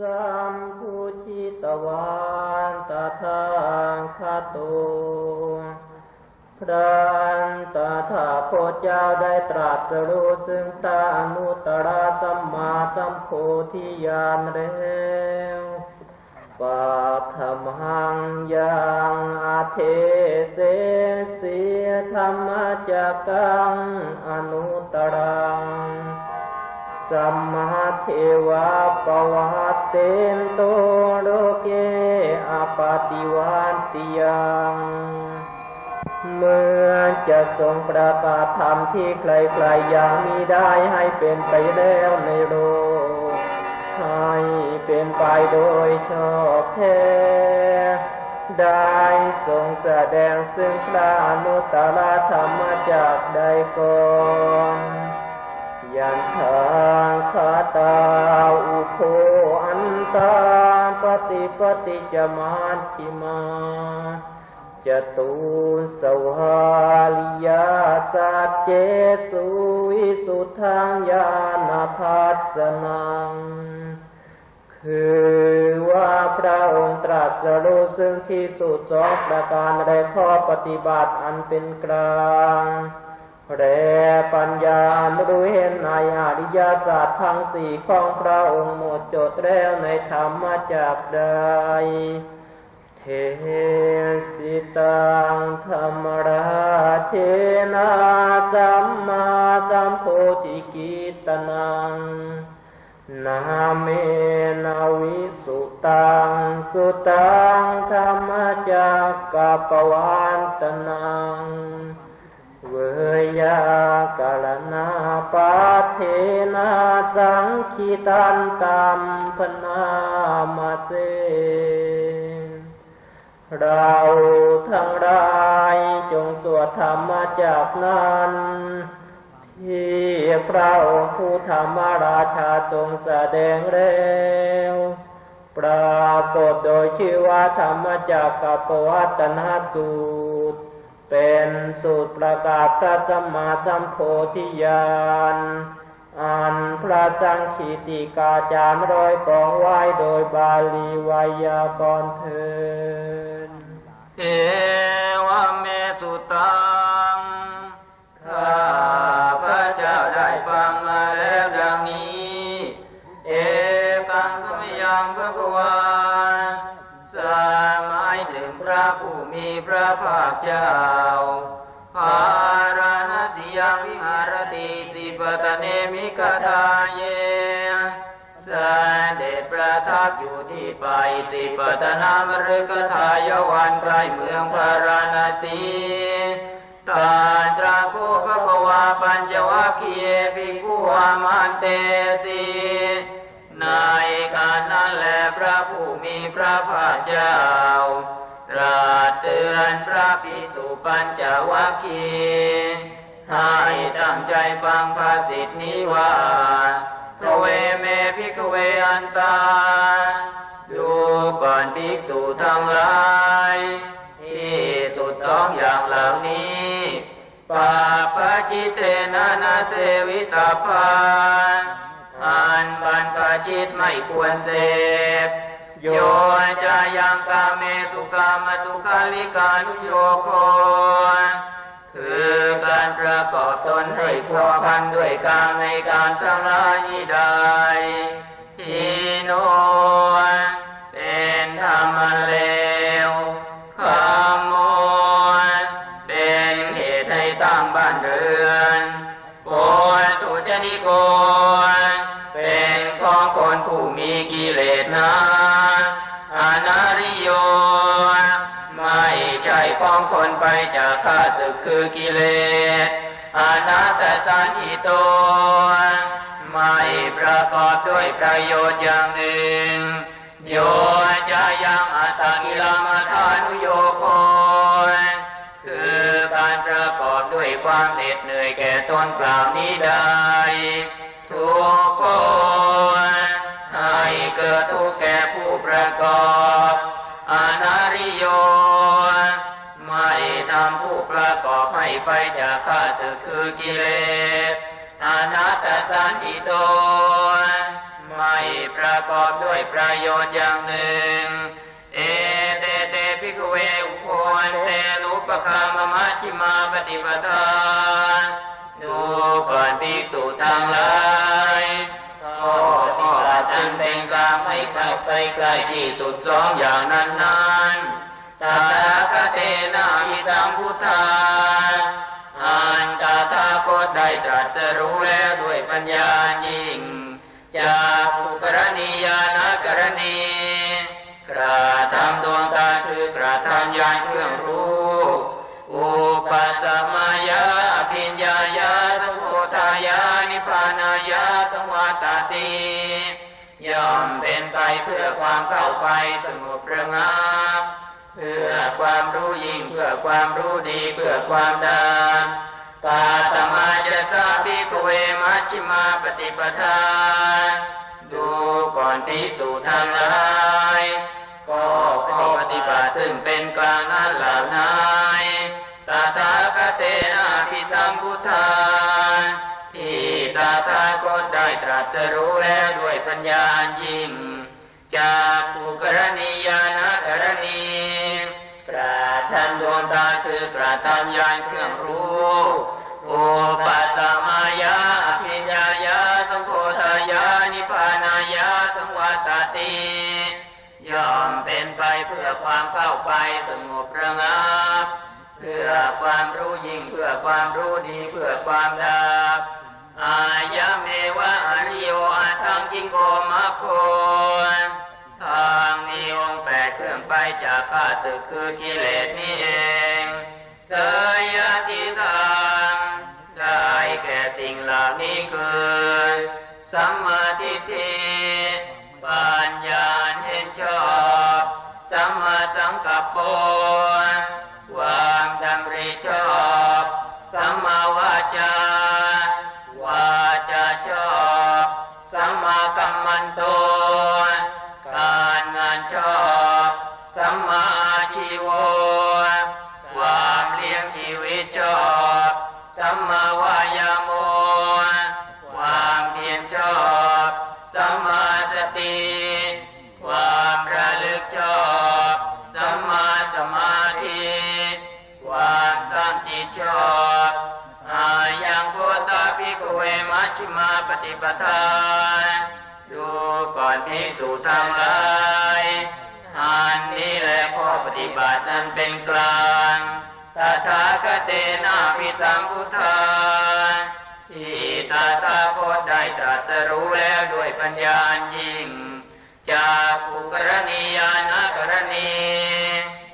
สัมพุชิตวันตถาคตุพระตถาคตเจ้าได้ตรัสรู้ซึ่งตาอนุตตรสัมมาสัมโพธิญาณแล้วปัทมังยังอาเทเสเสียธรรมจักกังอนุตตรัง สัมมาเทวะปวัตเตนโตโลเกอปติวันติยังเมื่อจะทรงประกาศธรรมที่ใครๆยังมีได้ให้เป็นไปแล้วในโลกให้เป็นไปโดยชอบแท้ได้ทรงแสดงซึ่งพระอนุตตรธรรมจากใดก่อน ยันทางคาตาอุโคอันตาปฏิปฏิจมาชิมาจตุสวาลิยาสัจเจสุวิสุทธังญาณทัสนัง คือว่าพระองค์ตรัสรู้ซึ่งที่สุดสองประการในข้อปฏิบัติอันเป็นกลาง แรปัญญารู้เห็นในอริยสัจทั้งสี่ของพระองค์หมดจดแล้วในธรรมจากใดเทสิตังธรรมราเทนาสัมมาสัมโพธิกิตนังนาเมนาวิสุตังสุตังธรรมจักกะปวันตนัง เวยากาลนาปาเทนาสังคิตันตัมพนามาเสเราทั้งหลายจงสวดธรรมจากนั้นที่พระองค์ผู้ธรรมราชาทรงแสดงแล้วปรากฏโดยชื่อว่าธรรมจักรปวัตนสูตร เป็นสูตรประกาศพระสัมมาสัมโพธิญาณอันพระสังขีติกาจารย์ร้อยกองไว้โดยบาลีไวยากรณ์เถินเอวเมสุตังข้าพระเจ้าได้ฟังมาแล้วดังนี้ พระภาคเจ้าภารณสิยังวิหารติสิปตเนมิกทาเยเสด็จประทับอยู่ที่ไปสิปตนามฤกทายวันใกล้เมืองพาราณสีตาตราโคภควาปัญจวัคคียภิกขุวามันเตสีในการนั้นแลพระผู้มีพระภาคเจ้า ตรัสเตือนพระภิกษุปัญจวัคคีย์ให้ตั้งใจฟังภาษิตนี้ว่าทเวเมภิกเวอันตาดูก่อนภิกษุทั้งหลายที่สุดสองอย่างเหล่านี้ปาปะจิเตนะนาเสวิตาพานอันบันพจิตไม่ควรเสพ โยจะยังกาเมสุกามสุขาลิกานุโยโคคือการประกอบตนให้พัวพันด้วยการในการทั้งหลายนี้ได้ ไปจากข้าศึกคือกิเลสอนัตตสันติโตไม่ประกอบด้วยประโยชน์อย่างหนึ่ง โยจะยังอัตตกิลมัทานุโยโคคือการประกอบด้วยความเหน็ดเหนื่อยแก่ตนเปล่านี้ได้ทุกคนให้เกิดทุกแก่ผู้ประกอบอนาริโย ไม่ทำผู้ประกอบให้ไปจากข้าศึกคือกิเลสอนัตตสันติโต ไม่ประกอบด้วยประโยชน์อย่างหนึ่ง เอเตเตภิกเวอุโวันเตนุปคามมัชฌิมาปฏิปทาดูก่อนภิกษุทั้งหลายข้อข้ออันเป็นกลางไม่ไกลไปไกลที่สุดสองอย่างนั้นนั้นตา เตนะมิสัมพุทธาอันตถาคตได้ตรัสรู้แล้วด้วยปัญญายิ่งจากภูกรณียานกรณีกระทำดวงตาคือกระทำยานเครื่องรู้ อุปัสมายาปิญญายาสังโฆทายานิพพานายาสังวาตาติย่อมเป็นไปเพื่อความเข้าไปสงบระงับ เพื่อความรู้ยิ่งเพื่อความรู้ดีเพื่อความดากาตมาจะสาภิกเวมัชฌิมาปฏิปทา ดูก่อนที่สู่ทางร้ายก็ข้อปฏิบัติซึ่งเป็นกลางนั้นเหล่านั้นตาคเตนะพิสัมพุทธาที่ตถาคตได้ตรัสรู้แล้วด้วยปัญญาอันยิ่ง จากภูกรณียานกรณีกระทันดวงตาคือกระทำยานเครื่องรู้อุปัสมายาอภิญญายาสังโฆทายานิพานายาสังวัตติย่อมเป็นไปเพื่อความเข้าไปสงบระงับเพื่อความรู้ยิ่งเพื่อความรู้ดีเพื่อความดับอายะเมวะอ ยิงโกมะโคทางมีองค์แปดเครื่องไปจากข้าศึกคือกิเลสนี้เองเสยยะติทางได้แก่สิ่งเหล่านี้คือสัมมาทิฏฐิปัญญาเห็นชอบสัมมาสังกัปปว นโตการงานชอบสัมมาชีโวความเลี้ยงชีวิตชอบสัมมาวายาโมความเพียรชอบสัมมาสติความระลึกชอบสัมมาสมาธิความตั้งจิตชอบอายังโพธาภิกขเวมัชฌิมาปฏิปทา ดูก่อนภิกษุทั้งหลายอันนี้แหละข้อปฏิบัตินั้นเป็นกลางตถาคเตนะพิสัมพุทธาที่ตถาคตได้ตรัสรู้แล้วด้วยปัญญาอันยิ่ง จากภูกรณียานกรณี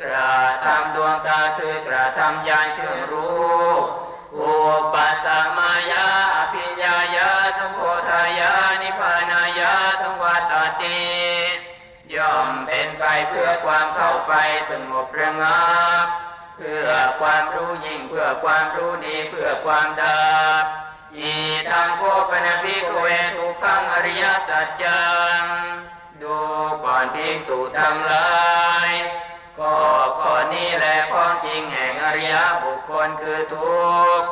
กระทำดวงตาคือกระทำยานเครื่องรู้อุปัสสมายาายานิพพานายาสังวัตาติย่อมเป็นไปเพื่อความเข้าไปสงบระงับ เพื่อความรู้ยิ่งเพื่อความรู้ดีเพื่อความดับอีทางโคปนภิกเวทุกขังอริยสัจจังดูก่อนภิกษุทั้งหลายก็ข้อนี้แหละข้อจริงแห่งอริยบุคคลคือทุก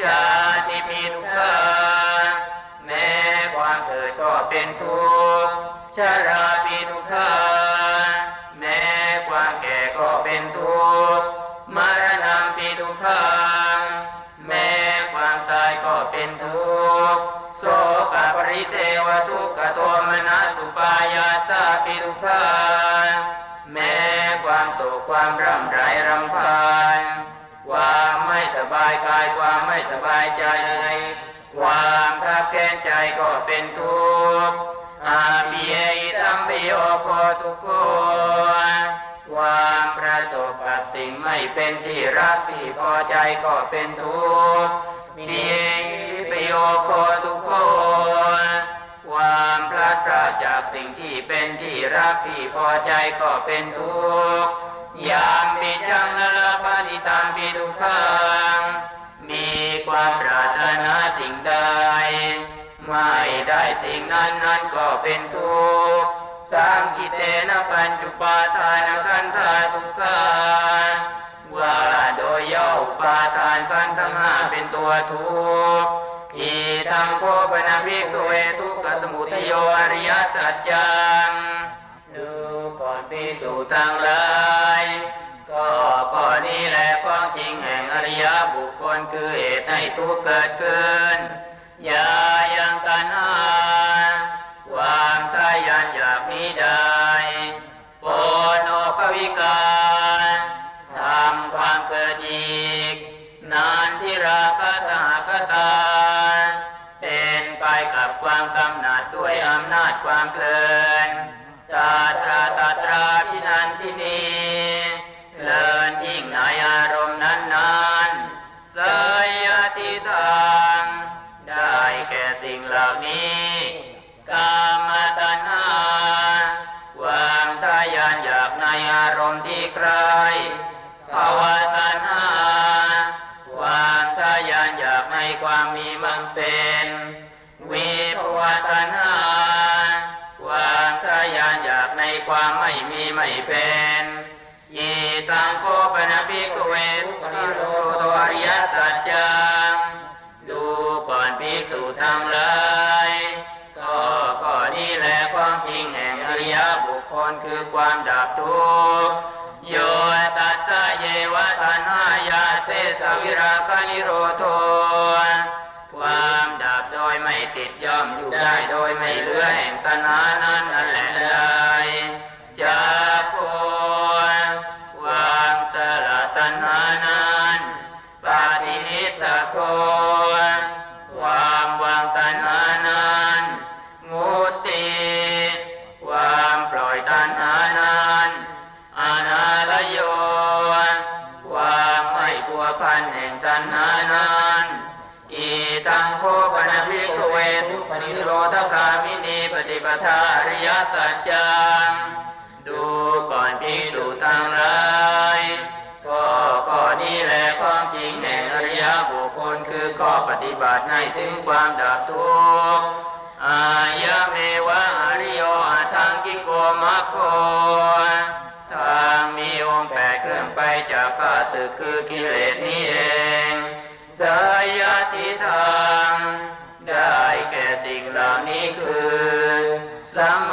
ชาติมีทุกข์แม้ ความเกิดก็เป็นทุกข์ชราปีทุกข์แม้ความแก่ก็เป็นทุกข์มรณะปีทุกข์แม้ความตายก็เป็นทุกข์โสกปริเทวทุกขโทมนัสุปายาสาปิทุกข์แม้ความโศกความร่ำไรรำพันความไม่สบายกายความไม่สบายใจ ความทับแค้นใจก็เป็นทุกข์อาภิเยตัมปิโอโคทุกโคความประสบกับสิ่งไม่เป็นที่รักที่พอใจก็เป็นทุกข์มีปิโอโคทุกโคความพลัดพรากจากสิ่งที่เป็นที่รักที่พอใจก็เป็นทุกข์ยามปิจังละละปฏิตังปิทุกขัง มีความปรารถนาสิ่งใด ไม่ได้สิ่งนั้นนั้นก็เป็นทุกข์สังกิเตนะปัญจุปาทานขันธาทุกขาว่าโดยย่อปาทานขันธ์ทั้งห้าเป็นตัวทุกข์อีทังโคปนาภิกขุเวทุกขสมุทโยอริยสัจจังดูก่อนพิสูจน์ทั้งหลาย คคลคือเหตุให้ทุกข์เกิดขึ้นอย่ายังกันหาความทายันอยากนี้ได้โปโนภวิการทำความเกิดอีก นานที่ราคะตหคตาเป็นไปกับความกำหนัดด้วยอำนาจความเพลินตาตราตาตราพินันที่นี้ ไม่มีไม่เป็นยีตังโคปนะภิกขเวทุกขิโรโตอริยสัจจังดูก่อนภิกษุทั้งหลายก็ข้อนี้แหละความจริงแห่งอริยบุคคลคือความดับทุกข์โยตัสสะเยวะตันหายาเตสวิรากนิโรโทความดับโดยไม่ติดย่อมอยู่ได้โดยไม่เลือแห่งตัณหานั้น จจัง ดูก่อนภิกษุทั้งหลายก็ข้อนี้แหละความจริงแห่งอริยบุคคลคือข้อปฏิบัติให้ถึงความดับทุกข์อายะเมวะอริโยอาทังกิโกมัคโคทางมีองค์แปดเครื่องไปจากข้าศึกคือกิเลสนี้เองสายติทางได้แก่สิ่งเหล่านี้คือสัม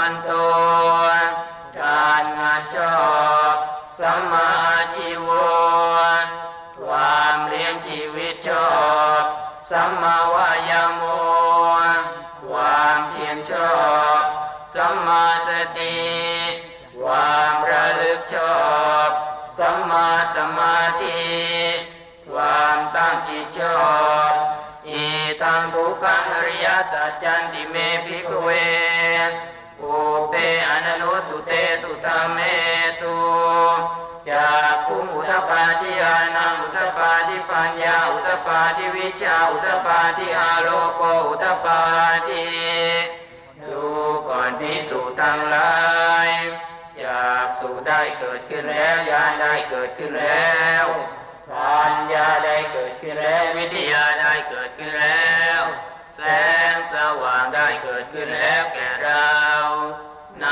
มากัมมันโตการงานชอบสัมมาชีวะความเลี้ยงชีวิตชอบสัมมาวายโมความเพียรชอบสัมมาสติความระลึกชอบสัมมาสมาธิความตั้งจิตชอบอีทังทุกขังอริยสัจจันติเมภิกเว อุเปอนันุสุเตสุตเมตุจากภูมิอุตปาทิอานังอุตปาทิปัญญาอุตปาทิวิชาอุตปาทิอาโลโกอุตปาทิดูก่อนพิสูจทั้งหลายจากสู่ได้เกิดขึ้นแล้วญาณได้เกิดขึ้นแล้วปัญญาได้เกิดขึ้นแล้ววิทยาได้เกิดขึ้นแล้ว แสงสว่างได้เกิดขึ้นแล้วแก่เรา ใน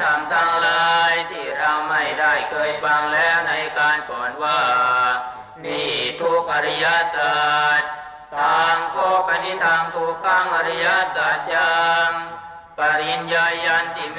ธรรมทั้งหลายที่เราไม่ได้เคยฟังแล้วในการก่อนว่า นี่ทุกอริยสัจทางโคปนิทางทุกขังอริยสัจจังปริญญายันติเม